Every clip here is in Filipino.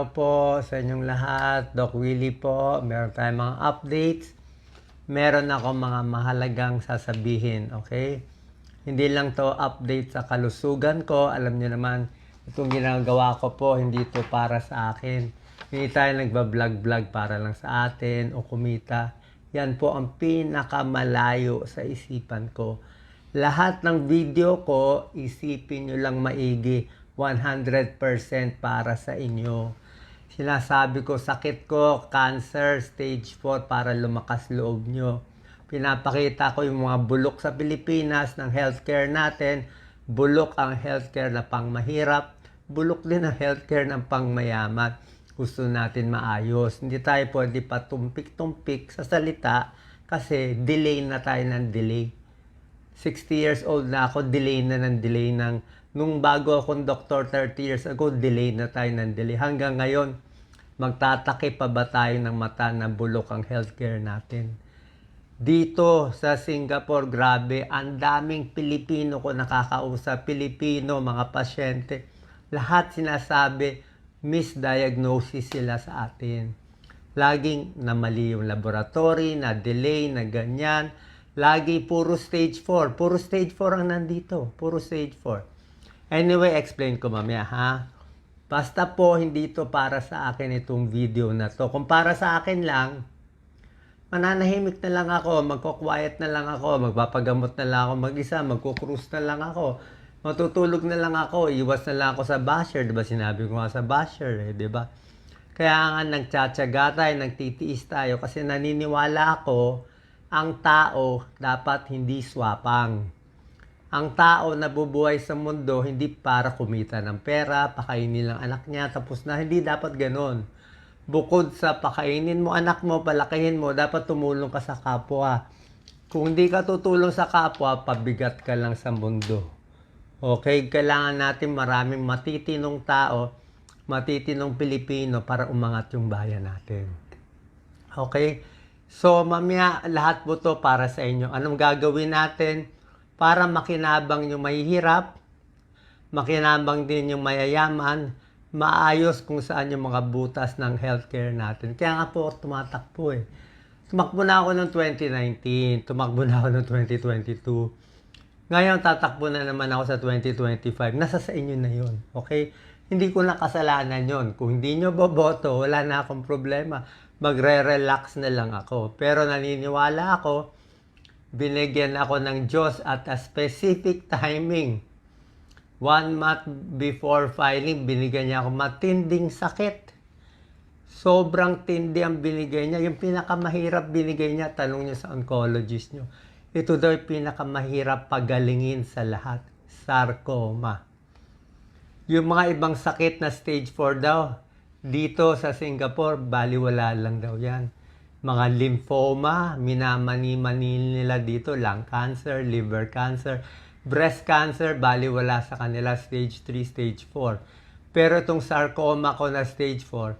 Hello po sa inyong lahat. Doc Willie po. Meron tayong mga updates. Meron ako mga mahalagang sasabihin. Okay? Hindi lang to update sa kalusugan ko. Alam niyo naman, itong ginagawa ko po, hindi to para sa akin. Hindi tayo nagbablog-vlog para lang sa atin o kumita. Yan po ang pinakamalayo sa isipan ko. Lahat ng video ko, isipin nyo lang maigi. 100% para sa inyo. Sinasabi ko, sakit ko, cancer, stage 4 para lumakas loob nyo. Pinapakita ko yung mga bulok sa Pilipinas ng healthcare natin. Bulok ang healthcare na pang mahirap. Bulok din ang healthcare ng pang mayaman. Gusto natin maayos. Hindi tayo pwede patumpik-tumpik sa salita kasi delay na tayo ng delay. 60 years old na ako, delay na ng delay ng nung bago akong doktor 30 years ago, delay na tayo ng delay. Hanggang ngayon, magtatake pa ba tayo ng mata na bulok ang healthcare natin? Dito sa Singapore, grabe, ang daming Pilipino ko nakakausap. Pilipino, mga pasyente. Lahat sinasabi, misdiagnosis sila sa atin. Laging na mali yung laboratory, na delay, na ganyan. Lagi puro stage 4. Puro stage 4 ang nandito. Puro stage 4. Anyway, explain ko mamaya ha. Basta po, hindi ito para sa akin itong video na to. Kung para sa akin lang, mananahimik na lang ako, magko-quiet na lang ako, magpapagamot na lang ako mag-isa, magko-cruise na lang ako, matutulog na lang ako, iwas na lang ako sa basher, di ba sinabi ko nga sa basher, eh, di ba? Kaya nga nagtsatsaga tayo, nagtitiis tayo kasi naniniwala ako ang tao dapat hindi swapang. Ang tao na bubuhay sa mundo hindi para kumita ng pera, pakainin lang anak niya, tapos na hindi dapat ganon. Bukod sa pakainin mo anak mo, palakihin mo, dapat tumulong ka sa kapwa. Kung hindi ka tutulong sa kapwa, pabigat ka lang sa mundo. Okay, kailangan natin maraming matitinong tao, matitinong Pilipino para umangat yung bayan natin. Okay? So, mamaya lahat po to para sa inyo. Anong gagawin natin? Para makinabang yung mahihirap, makinabang din yung mayayaman, maayos kung saan yung mga butas ng healthcare natin. Kaya nga po tumatakbo eh. Tumakbo na ako noong 2019, tumakbo na ako noong 2022. Ngayon, tatakbo na naman ako sa 2025. Nasa sa inyo na yun. Okay? Hindi ko na kasalanan yon. Kung hindi nyo boboto, wala na akong problema. Magre-relax na lang ako. Pero naniniwala ako, binigyan ako ng Diyos at a specific timing. One month before filing, binigyan niya ako matinding sakit. Sobrang tindi ang binigay niya. Yung pinakamahirap binigay niya, tanong niyo sa oncologist niyo. Ito daw yung pinakamahirap pagalingin sa lahat. Sarcoma. Yung mga ibang sakit na stage 4 daw, dito sa Singapore, baliwala lang daw yan mga lymphoma, minamani-mani nila dito, lung cancer, liver cancer, breast cancer, bali wala sa kanila stage 3, stage 4. Pero itong sarcoma ko na stage 4,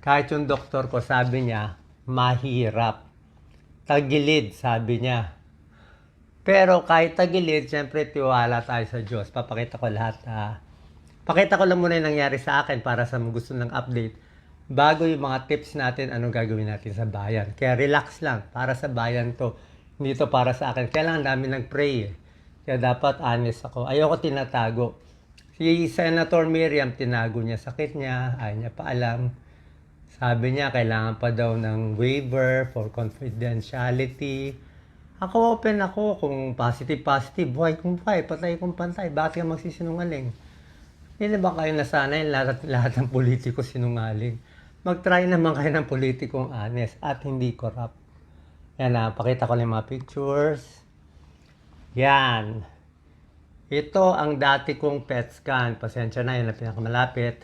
kahit yung doktor ko sabi niya, mahirap. Tagilid, sabi niya. Pero kahit tagilid, syempre tiwala tayo sa Diyos. Papakita ko lahat. Ha? Pakita ko lang muna yung nangyari sa akin para sa gusto ng update bago yung mga tips natin, anong gagawin natin sa bayan. Kaya relax lang, para sa bayan to. Hindi to para sa akin. Kailangan dami nag-pray eh. Kaya dapat honest ako. Ayoko tinatago. Si Senator Miriam, tinago niya sakit niya, ayaw niya pa alam. Sabi niya, kailangan pa daw ng waiver for confidentiality. Ako open ako kung positive, positive. Buhay kung buhay, patay kung pantay. Bakit ka magsisinungaling? Hindi ba kayo nasanay lahat, lahat ng politiko sinungaling? Mag-try naman kayo ng politikong honest at hindi corrupt. Yan na, pakita ko lang mga pictures. Yan. Ito ang dati kong PET scan. Pasensya na, yun ang pinakamalapit.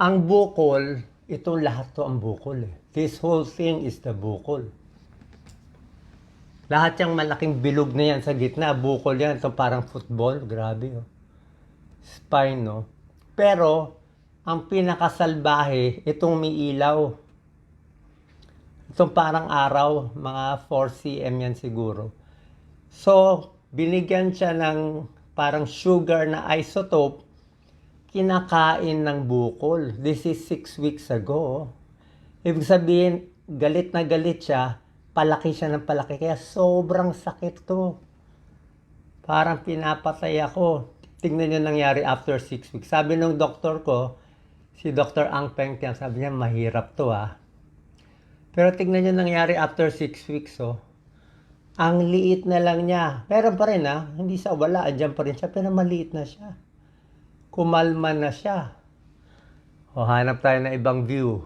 Ang bukol, itong lahat to ang bukol eh. This whole thing is the bukol. Lahat yung malaking bilog na yan sa gitna, bukol yan. Ito parang football, grabe oh. Spine, no? Pero, ang pinakasalbahe, itong may ilaw. Itong parang araw, mga 4 cm yan siguro. So, binigyan siya ng parang sugar na isotope. kinakain ng bukol. This is six weeks ago. Ibig sabihin, galit na galit siya, palaki siya ng palaki. Kaya sobrang sakit to. Parang pinapatay ako. Tingnan niyo nangyari after six weeks. Sabi ng doktor ko, si Dr. Ang Peng Tiang, sabi niya, mahirap to ah. Pero tingnan niyo nangyari after six weeks oh. Ang liit na lang niya. Meron pa rin ah. Hindi sa wala. Andyan pa rin siya. Pero maliit na siya. Kumalma na siya. O hanap tayo ng ibang view.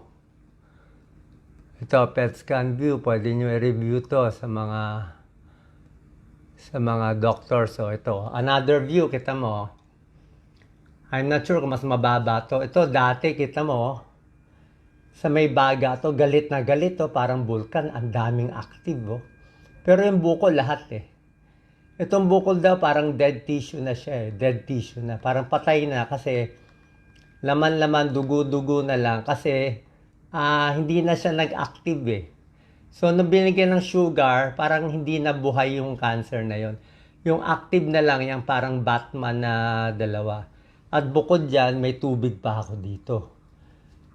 Ito, pet scan view. Pwede nyo i-review to sa mga sa mga doctors. So ito, another view. Kita mo. I'm not sure kung mas mababa to. Ito, dati, kita mo. Sa may baga to, galit na galit to. Parang vulkan. Ang daming active. Oh. Pero yung bukol lahat eh. Itong bukol daw parang dead tissue na siya eh. Dead tissue na. Parang patay na kasi laman-laman, dugo-dugo na lang kasi ah, hindi na siya nag-active eh. So, nung binigyan ng sugar, parang hindi na buhay yung cancer na yon. Yung active na lang, yung parang Batman na dalawa. At bukod dyan, may tubig pa ako dito.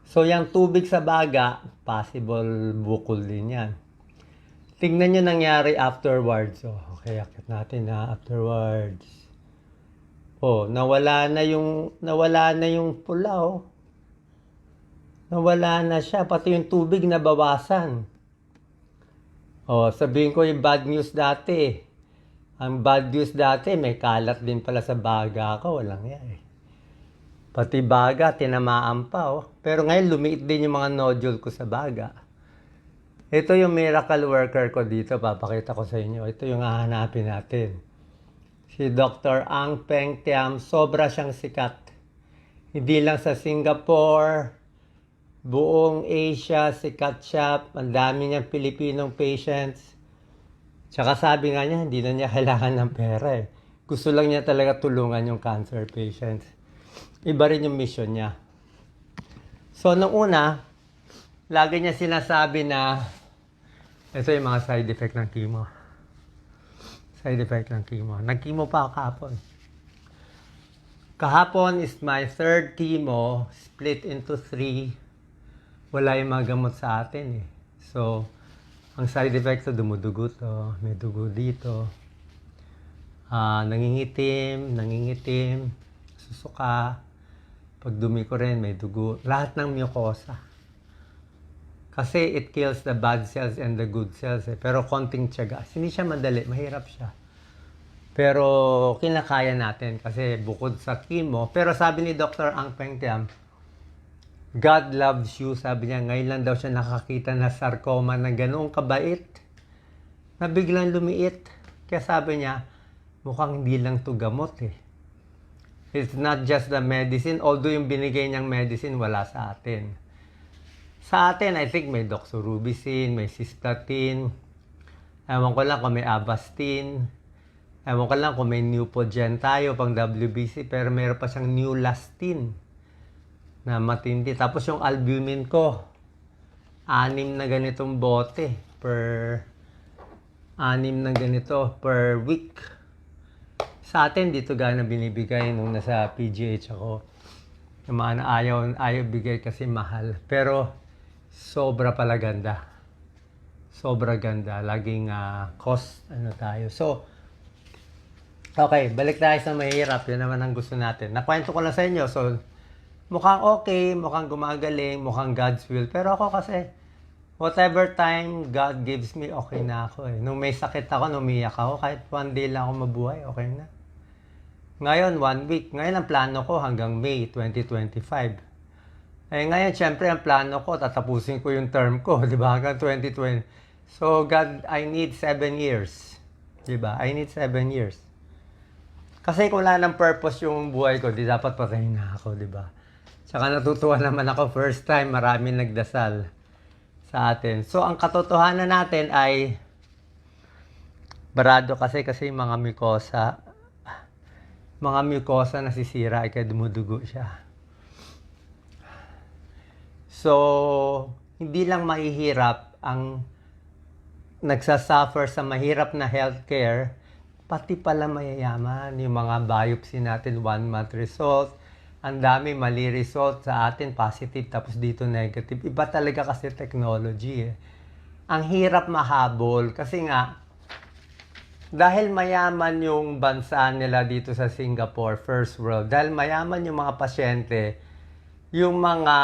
So, yung tubig sa baga, possible bukol din yan. Tingnan nyo nangyari afterwards. Oh, okay, akit natin ha, afterwards. Oh, nawala na yung nawala na yung pula oh. Nawala na siya, pati yung tubig nabawasan. Oh, sabihin ko yung bad news dati. Ang bad news dati, may kalat din pala sa baga ko, walang yan eh. Pati baga, tinamaan pa oh. Pero ngayon, lumiit din yung mga nodule ko sa baga. Ito yung miracle worker ko dito, papakita ko sa inyo. Ito yung hahanapin natin. Si Dr. Ang Peng Tiam, sobra siyang sikat. Hindi lang sa Singapore, buong Asia, sikat siya. Ang dami niyang Pilipinong patients. Tsaka sabi nga niya, hindi na niya kailangan ng pera eh. Gusto lang niya talaga tulungan yung cancer patients. Iba rin yung mission niya. So, nung una, lagi niya sinasabi na ito yung mga side effect ng chemo. Side effect ng chemo. Nag-chemo pa kahapon. Kahapon is my third chemo, split into three. Wala yung mga gamot sa atin eh. So, ang side effect to, dumudugo to, may dugo dito. Ah, nangingitim, nangingitim, susuka. Pag dumi ko rin, may dugo. Lahat ng mucosa. Kasi it kills the bad cells and the good cells eh. Pero konting tiyaga. Hindi siya madali, mahirap siya. Pero kinakaya natin kasi bukod sa chemo. Pero sabi ni Dr. Ang Peng Tiam, God loves you. Sabi niya, ngayon lang daw siya nakakita na sarcoma na ganoong kabait. Na biglang lumiit. Kaya sabi niya, mukhang hindi lang to gamot eh. It's not just the medicine. Although yung binigay niyang medicine, wala sa atin. Sa atin, I think may doxorubicin, may cystatin. Ewan ko lang kung may Avastin. Ewan ko lang kung may Neupogen tayo pang WBC. Pero meron pa siyang Neulastin na matindi. Tapos yung albumin ko, anim na ganitong bote per anim na ganito per week. Sa atin, dito gana binibigay nung nasa PGH ako. Yung mga na ayaw, ayaw bigay kasi mahal. Pero, sobra pala ganda. Sobra ganda. Laging ah, cost, ano tayo. So, okay, balik tayo sa mahirap. Yun naman ang gusto natin. Nakwento ko lang sa inyo. So, mukhang okay, mukhang gumagaling, mukhang God's will. Pero ako kasi, whatever time God gives me, okay na ako eh. Nung may sakit ako, numiyak ako, kahit one day lang ako mabuhay, okay na. Ngayon, one week. Ngayon, ang plano ko hanggang May 2025. Eh, ngayon, syempre, ang plano ko, tatapusin ko yung term ko, di ba? Hanggang 2020. So, God, I need seven years. Di ba? I need seven years. Kasi kung wala ng purpose yung buhay ko, di dapat patayin na ako, di ba? Tsaka natutuwa naman ako, first time, marami nagdasal sa atin. So, ang katotohanan natin ay barado kasi kasi mga mucosa, mga mucosa nasisira ay kaya dumudugo siya. So, hindi lang mahihirap ang nagsasuffer sa mahirap na healthcare, pati pala mayayaman. Yung mga biopsy natin, one month result, ang dami mali result sa atin, positive, tapos dito negative. Iba talaga kasi technology eh. Ang hirap mahabol kasi nga, dahil mayaman yung bansa nila dito sa Singapore, first world, dahil mayaman yung mga pasyente, yung mga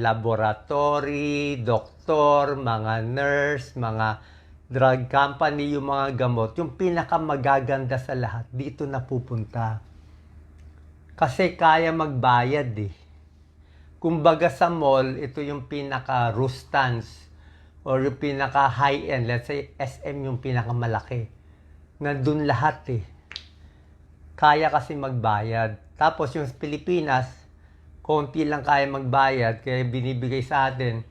laboratory, doktor, mga nurse, mga drug company, yung mga gamot, yung pinakamagaganda sa lahat, dito na pupunta. Kasi kaya magbayad eh. Kumbaga sa mall, ito yung pinaka Rustans or yung pinaka high-end. Let's say SM yung pinakamalaki. Nandun lahat eh. Kaya kasi magbayad. Tapos yung Pilipinas, konti lang kaya magbayad kaya binibigay sa atin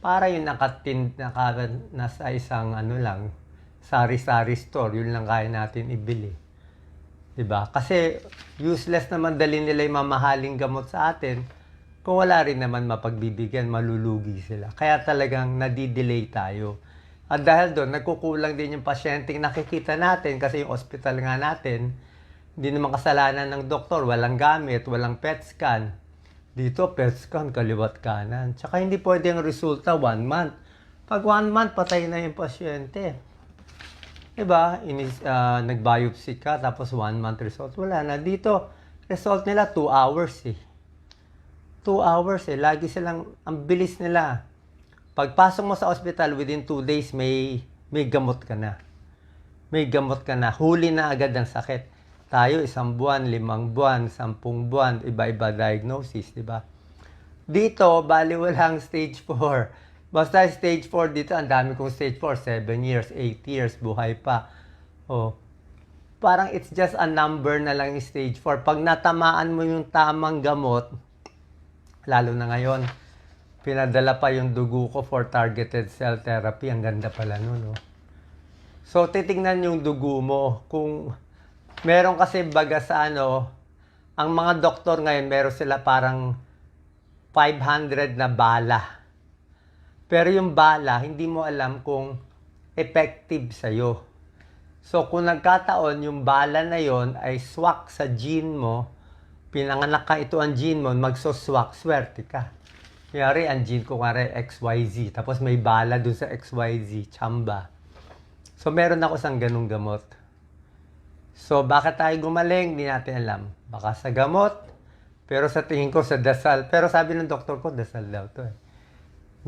para yung nakatin naka, nasa isang ano lang sari-sari store yun lang kaya natin ibili 'di ba kasi useless naman dali nila yung mamahaling gamot sa atin kung wala rin naman mapagbibigyan malulugi sila kaya talagang nadidelay tayo at dahil doon nagkukulang din yung pasyenteng nakikita natin kasi yung hospital nga natin hindi naman kasalanan ng doktor walang gamit walang PET scan dito, PET scan, kaliwat kanan. Tsaka hindi pwede ang resulta one month. Pag one month, patay na yung pasyente. Diba? Inis, ah, nag-biopsy ka, tapos one month result. Wala na. Dito, result nila two hours eh. Two hours eh. Lagi silang, ang bilis nila. Pagpasok mo sa hospital, within two days, may, may gamot ka na. May gamot ka na. Huli na agad ang sakit tayo isang buwan, limang buwan, sampung buwan, iba-iba diagnosis, di ba? Dito, bali walang stage 4. Basta stage 4 dito, ang dami kong stage 4, 7 years, 8 years, buhay pa. Oh. Parang it's just a number na lang stage 4. Pag natamaan mo yung tamang gamot, lalo na ngayon, pinadala pa yung dugo ko for targeted cell therapy. Ang ganda pala nun, no? So, titingnan yung dugo mo kung meron kasi baga sa ano, ang mga doktor ngayon, meron sila parang 500 na bala. Pero yung bala, hindi mo alam kung effective sa'yo. So, kung nagkataon, yung bala na yon ay swak sa gene mo, pinanganak ka ito ang gene mo, magsoswak, swerte ka. Kayari, ang gene ko kare XYZ, tapos may bala dun sa XYZ, chamba. So, meron ako isang ganung gamot. So, bakit tayo gumaling? Hindi natin alam. Baka sa gamot, pero sa tingin ko sa dasal. Pero sabi ng doktor ko, dasal daw to eh.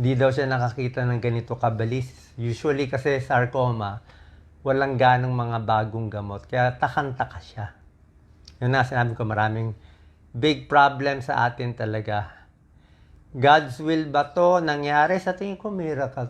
Hindi daw siya nakakita ng ganito kabalis. Usually kasi sarcoma, walang ganong mga bagong gamot. Kaya takang-taka siya. Yun na, sinabi ko maraming big problem sa atin talaga. God's will ba to nangyari? Sa tingin ko, miracle